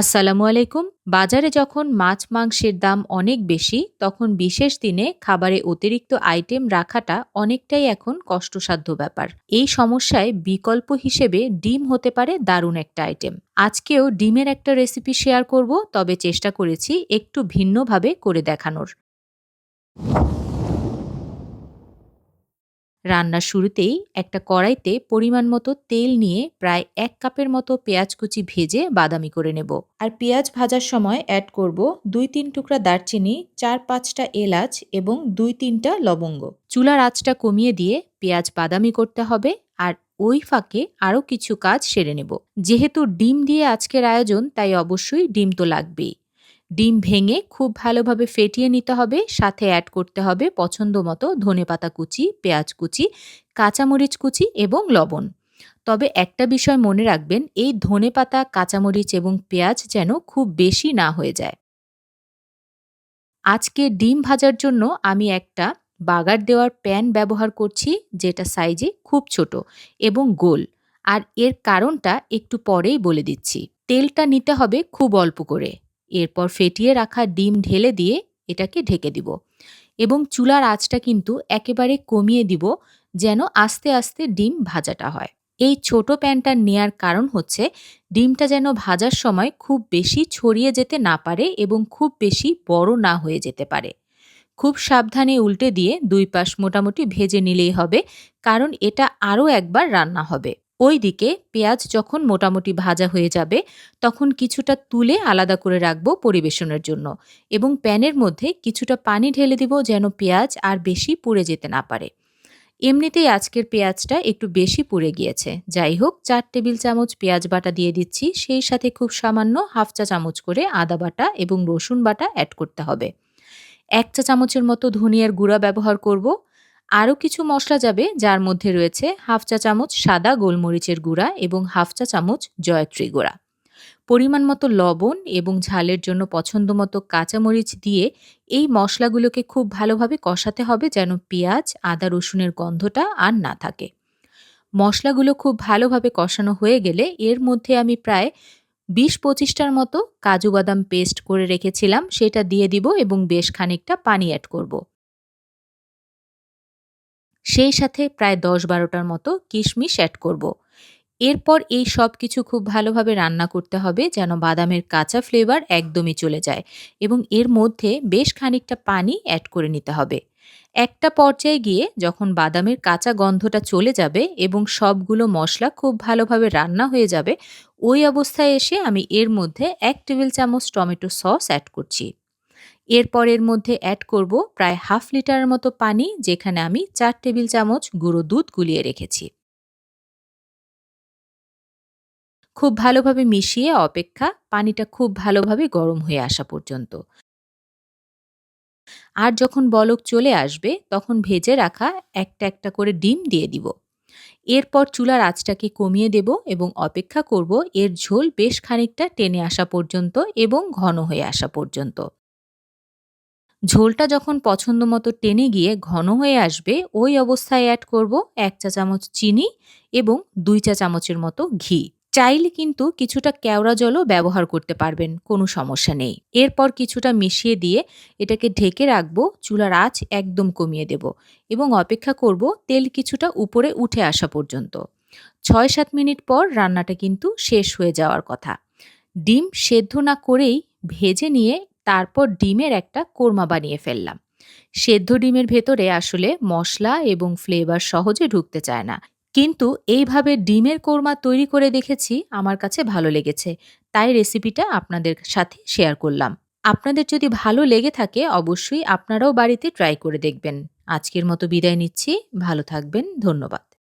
আসসালামু আলাইকুম। বাজারে যখন মাছ মাংসের দাম অনেক বেশি, তখন বিশেষ দিনে খাবারে অতিরিক্ত আইটেম রাখাটা অনেকটাই এখন কষ্টসাধ্য ব্যাপার। এই সমস্যায় বিকল্প হিসেবে ডিম হতে পারে দারুণ একটা আইটেম আজকেও ডিমের একটা রেসিপি শেয়ার করব, তবে চেষ্টা করেছি একটু ভিন্নভাবে করে দেখানোর। রান্নার শুরুতেই একটা কড়াইতে পরিমাণ মতো তেল নিয়ে প্রায় এক কাপের মতো পেঁয়াজ কুচি ভেজে বাদামি করে নেব। আর পেঁয়াজ ভাজার সময় অ্যাড করব দুই তিন টুকরা দারচিনি, চার পাঁচটা এলাচ এবং দুই তিনটা লবঙ্গ। চুলার আঁচটা কমিয়ে দিয়ে পেঁয়াজ বাদামি করতে হবে আর ওই ফাঁকে আরও কিছু কাজ সেরে নেব। যেহেতু ডিম দিয়ে আজকের আয়োজন, তাই অবশ্যই ডিম তো লাগবেই। ডিম ভেঙে খুব ভালোভাবে ফেটিয়ে নিতে হবে, সাথে অ্যাড করতে হবে পছন্দ মতো ধনেপাতা কুচি, পেঁয়াজ কুচি, কাঁচামরিচ কুচি এবং লবণ। তবে একটা বিষয় মনে রাখবেন, এই ধনেপাতা কাঁচামরিচ এবং পেঁয়াজ যেন খুব বেশি না হয়ে যায়। আজকে ডিম ভাজার জন্য আমি একটা বাগার দেওয়ার প্যান ব্যবহার করছি, যেটা সাইজে খুব ছোট এবং গোল। আর এর কারণটা একটু পরেই বলে দিচ্ছি। তেলটা নিতে হবে খুব অল্প করে। এরপর ফেটিয়ে রাখা ডিম ঢেলে দিয়ে এটাকে ঢেকে দিব। এবং চুলার আঁচটা কিন্তু একেবারে কমিয়ে দিব যেন আস্তে আস্তে ডিম ভাজাটা হয়। এই ছোট প্যানটা নেয়ার কারণ হচ্ছে ডিমটা যেন ভাজার সময় খুব বেশি ছড়িয়ে যেতে না পারে এবং খুব বেশি বড় না হয়ে যেতে পারে। খুব সাবধানে উল্টে দিয়ে দুই পাশ মোটামুটি ভেজে নিলেই হবে, কারণ এটা আরও একবার রান্না হবে। ওই দিকে পেঁয়াজ যখন মোটামুটি ভাজা হয়ে যাবে, তখন কিছুটা তুলে আলাদা করে রাখব পরিবেশনের জন্য এবং প্যানের মধ্যে কিছুটা পানি ঢেলে দিব যেন পেঁয়াজ আর বেশি পুড়ে যেতে না পারে। এমনিতেই আজকের পেঁয়াজটা একটু বেশি পুড়ে গিয়েছে। যাই হোক, চার টেবিল চামচ পেঁয়াজ বাটা দিয়ে দিচ্ছি, সেই সাথে খুব সামান্য হাফ চা চামচ করে আদা বাটা এবং রসুন বাটা অ্যাড করতে হবে। এক চা চামচের মতো ধনিয়ার গুঁড়া ব্যবহার করব। আরও কিছু মশলা যাবে, যার মধ্যে রয়েছে হাফ চা চামচ সাদা গোলমরিচের গুঁড়া এবং হাফ চা চামচ জয়ত্রী গুঁড়া পরিমাণ মতো লবণ এবং ঝালের জন্য পছন্দ মতো কাঁচামরিচ দিয়ে এই মশলাগুলোকে খুব ভালোভাবে কষাতে হবে যেন পেঁয়াজ, আদা, রসুনের গন্ধটা আর না থাকে মশলাগুলো খুব ভালোভাবে কষানো হয়ে গেলে এর মধ্যে আমি প্রায় বিশ পঁচিশটার মতো কাজু বাদাম পেস্ট করে রেখেছিলাম, সেটা দিয়ে দিব এবং বেশ খানিকটা পানি অ্যাড করব। সেই সাথে প্রায় দশ বারোটার মতো কিশমিশ অ্যাড করব। এরপর এই সব কিছু খুব ভালোভাবে রান্না করতে হবে যেন বাদামের কাঁচা ফ্লেভার একদমই চলে যায় এবং এর মধ্যে বেশ খানিকটা পানি অ্যাড করে নিতে হবে একটা পর্যায়ে গিয়ে যখন বাদামের কাঁচা গন্ধটা চলে যাবে এবং সবগুলো মশলা খুব ভালোভাবে রান্না হয়ে যাবে, ওই অবস্থায় এসে আমি এর মধ্যে এক টেবিল চামচ টমেটো সস অ্যাড করছি এরপর এর মধ্যে অ্যাড করব প্রায় হাফ লিটারের মতো পানি, যেখানে আমি চার টেবিল চামচ গুঁড়ো দুধ গুলিয়ে রেখেছি। খুব ভালোভাবে মিশিয়ে অপেক্ষা পানিটা খুব ভালোভাবে গরম হয়ে আসা পর্যন্ত। আর যখন বলক চলে আসবে, তখন ভেজে রাখা একটা একটা করে ডিম দিয়ে দিব। এরপর চুলার আঁচটাকে কমিয়ে দেব এবং অপেক্ষা করব এর ঝোল বেশ খানিকটা টেনে আসা পর্যন্ত এবং ঘন হয়ে আসা পর্যন্ত। ঝোলটা যখন পছন্দ মতো টেনে গিয়ে ঘন হয়ে আসবে, ওই অবস্থায় অ্যাড করব এক চা চামচ চিনি এবং দুই চা চামচের মতো ঘি। চাইলে কিন্তু কিছুটা কেওড়া জলও ব্যবহার করতে পারবেন, কোনো সমস্যা নেই। এরপর কিছুটা মিশিয়ে দিয়ে এটাকে ঢেকে রাখব, চুলার আঁচ একদম কমিয়ে দেব এবং অপেক্ষা করব তেল কিছুটা উপরে উঠে আসা পর্যন্ত। ছয় সাত মিনিট পর রান্নাটা কিন্তু শেষ হয়ে যাওয়ার কথা। ডিম সেদ্ধ না করেই ভেজে নিয়ে তারপর ডিমের একটা কোরমা বানিয়ে ফেললাম। সেদ্ধ ডিমের ভেতরে আসলে মশলা এবং ফ্লেভার সহজে ঢুকতে চায় না। কিন্তু এইভাবে ডিমের কোরমা তৈরি করে দেখেছি, আমার কাছে ভালো লেগেছে। তাই রেসিপিটা আপনাদের সাথে শেয়ার করলাম। আপনাদের যদি ভালো লেগে থাকে, অবশ্যই আপনারাও বাড়িতে ট্রাই করে দেখবেন। আজকের মতো বিদায় নিচ্ছি। ভালো থাকবেন। ধন্যবাদ।